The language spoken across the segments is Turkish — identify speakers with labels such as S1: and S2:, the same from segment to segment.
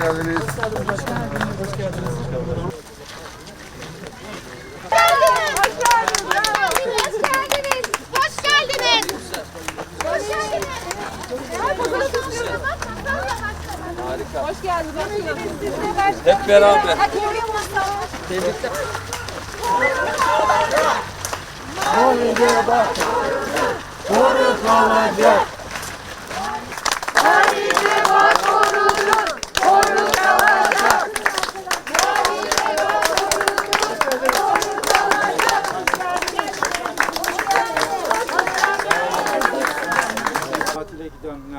S1: geldiniz.
S2: Hoş geldiniz.
S3: Hoş geldiniz. Hoş geldiniz. Hoş geldiniz. Hoş geldiniz.
S4: Hep beraber.
S5: Tatile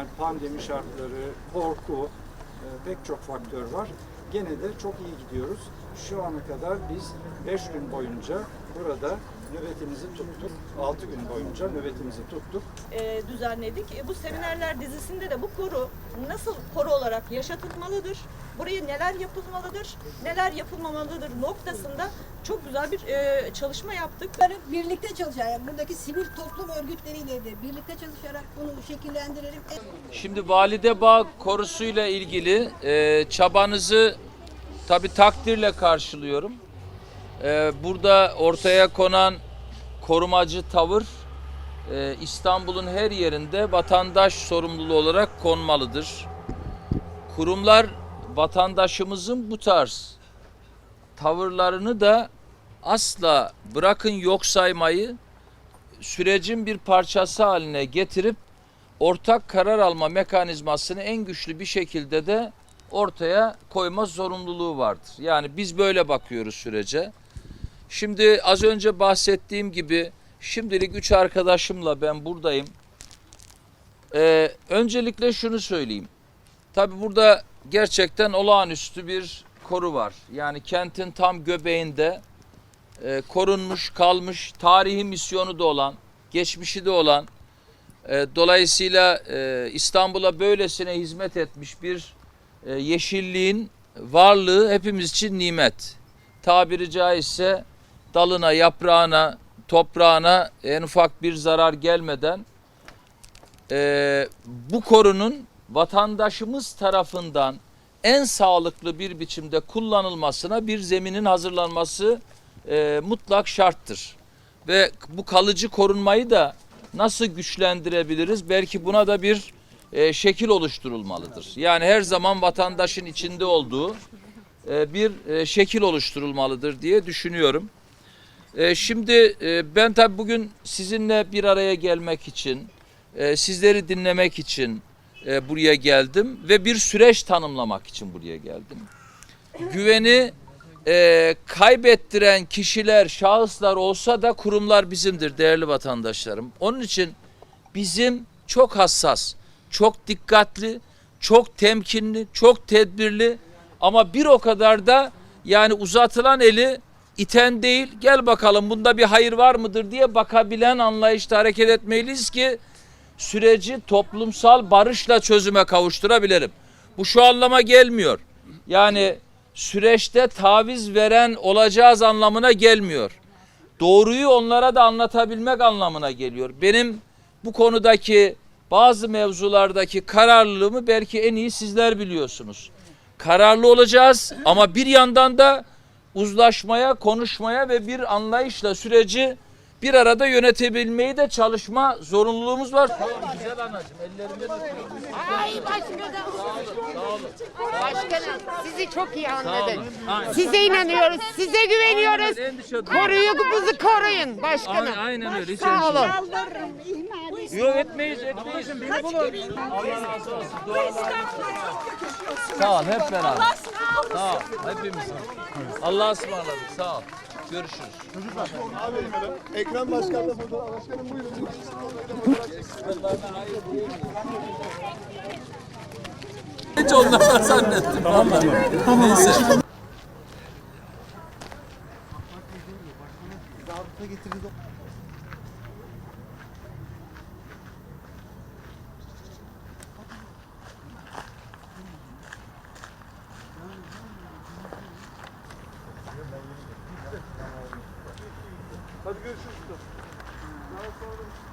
S5: gidenler, pandemi şartları, korku, e, pek çok faktör var. Gene de çok iyi gidiyoruz. Şu ana kadar biz 5 gün boyunca burada nöbetimizi tuttuk. 6 gün boyunca nöbetimizi tuttuk.
S6: e, düzenledik. E, bu seminerler dizisinde de bu koru nasıl koru olarak yaşatılmalıdır, buraya neler yapılmalıdır, neler yapılmamalıdır noktasında çok güzel bir e, çalışma yaptık.
S7: birlikte çalışarak yani buradaki sivil toplum örgütleriyle de birlikte çalışarak bunu şekillendirelim.
S4: Şimdi Valide Bağ korusuyla ilgili e, çabanızı tabi takdirle karşılıyorum. E, burada ortaya konan korumacı tavır e, İstanbul'un her yerinde vatandaş sorumluluğu olarak konmalıdır. Kurumlar vatandaşımızın bu tarz tavırlarını da asla bırakın yok saymayı sürecin bir parçası haline getirip ortak karar alma mekanizmasını en güçlü bir şekilde de ortaya koyma zorunluluğu vardır. Yani biz böyle bakıyoruz sürece. Şimdi az önce bahsettiğim gibi şimdilik üç arkadaşımla ben buradayım. Ee, öncelikle şunu söyleyeyim. Tabi burada gerçekten olağanüstü bir koru var. Yani kentin tam göbeğinde e, korunmuş, kalmış, tarihi misyonu da olan, geçmişi de olan, e, dolayısıyla e, İstanbul'a böylesine hizmet etmiş bir e, yeşilliğin varlığı hepimiz için nimet. Tabiri caizse dalına, yaprağına, toprağına en ufak bir zarar gelmeden e, bu korunun vatandaşımız tarafından en sağlıklı bir biçimde kullanılmasına bir zeminin hazırlanması e, mutlak şarttır. Ve bu kalıcı korunmayı da nasıl güçlendirebiliriz? Belki buna da bir e, şekil oluşturulmalıdır. Yani her zaman vatandaşın içinde olduğu e, bir e, şekil oluşturulmalıdır diye düşünüyorum. E, şimdi e, ben tabii bugün sizinle bir araya gelmek için, e, sizleri dinlemek için e, buraya geldim ve bir süreç tanımlamak için buraya geldim. Güveni kaybettiren kişiler, şahıslar olsa da kurumlar bizimdir değerli vatandaşlarım. Onun için bizim çok hassas, çok dikkatli, çok temkinli, çok tedbirli ama bir o kadar da yani uzatılan eli iten değil gel bakalım bunda bir hayır var mıdır diye bakabilen anlayışta hareket etmeliyiz ki süreci toplumsal barışla çözüme kavuşturabilirim. Bu şu anlama gelmiyor. Yani süreçte taviz veren olacağız anlamına gelmiyor. Doğruyu onlara da anlatabilmek anlamına geliyor. Benim bu konudaki bazı mevzulardaki kararlılığımı belki en iyi sizler biliyorsunuz. Kararlı olacağız ama bir yandan da uzlaşmaya, konuşmaya ve bir anlayışla süreci bir arada yönetebilmeyi de çalışma zorunluluğumuz var. Güzel anacığım ellerinden öpüyorum.
S8: Ay başkanım. Başkanım sizi çok iyi
S4: olun.
S8: anladık.
S4: Aynen.
S8: Size inanıyoruz, size güveniyoruz. Koruyucunuzu koruyun başkanım.
S4: Aynen, öyle. Hiç
S8: Sağ olun.
S4: Yok etmeyiz, etmeyiz. Beni bulun. Allah razı olsun. Sağ ol, hep beraber. Sağ ol, hepimiz. Allah'a ısmarladık. Sağ ol. Görüşürüz.
S1: Ekrem Başkan da burada. Başkanım buyurun.
S4: Hiç onlardan zannettim. Tamam mı? Neyse.
S1: Hadi görüşürüz. Daha sonra